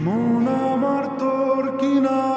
Mon amartor quina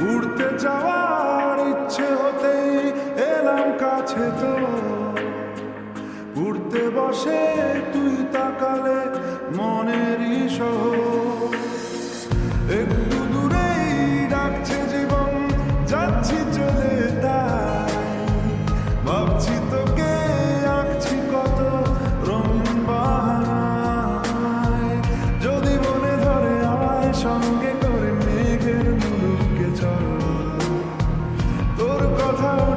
উড়তে যাওয়ার ইচ্ছে হতেই এলাম কাছে তো। উড়তে বসে তুই তাকালে মনেরই সহ। একটু দূরেই ডাকছে জীবন, যাচ্ছি চলে তাই। ভাবছি তোকে আঁকছি কত রঙিন যদি মনে ধরে আমায় সঙ্গে করে মেঘের মুলু তোর কথা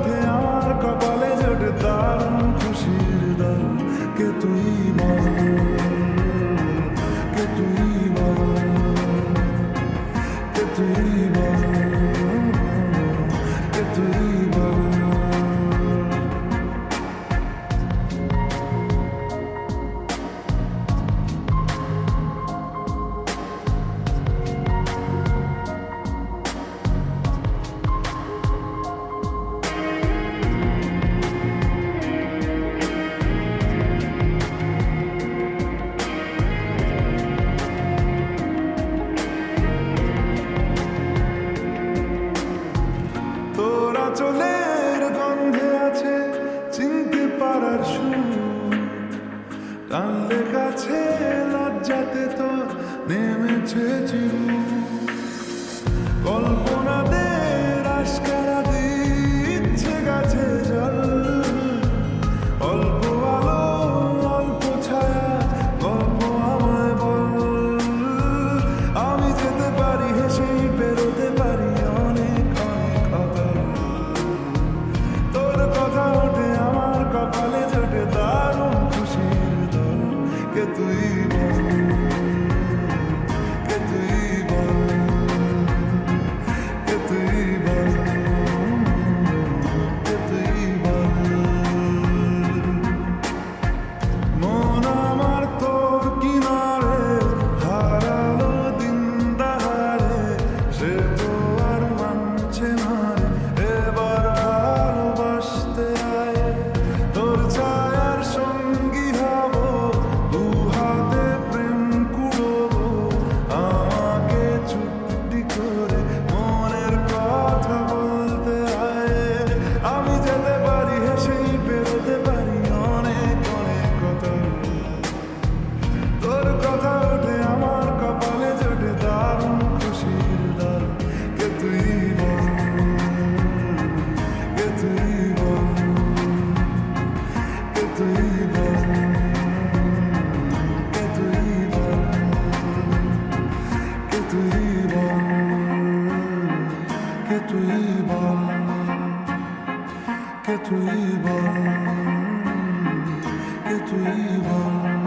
world. que tú ibas, que tú ibas.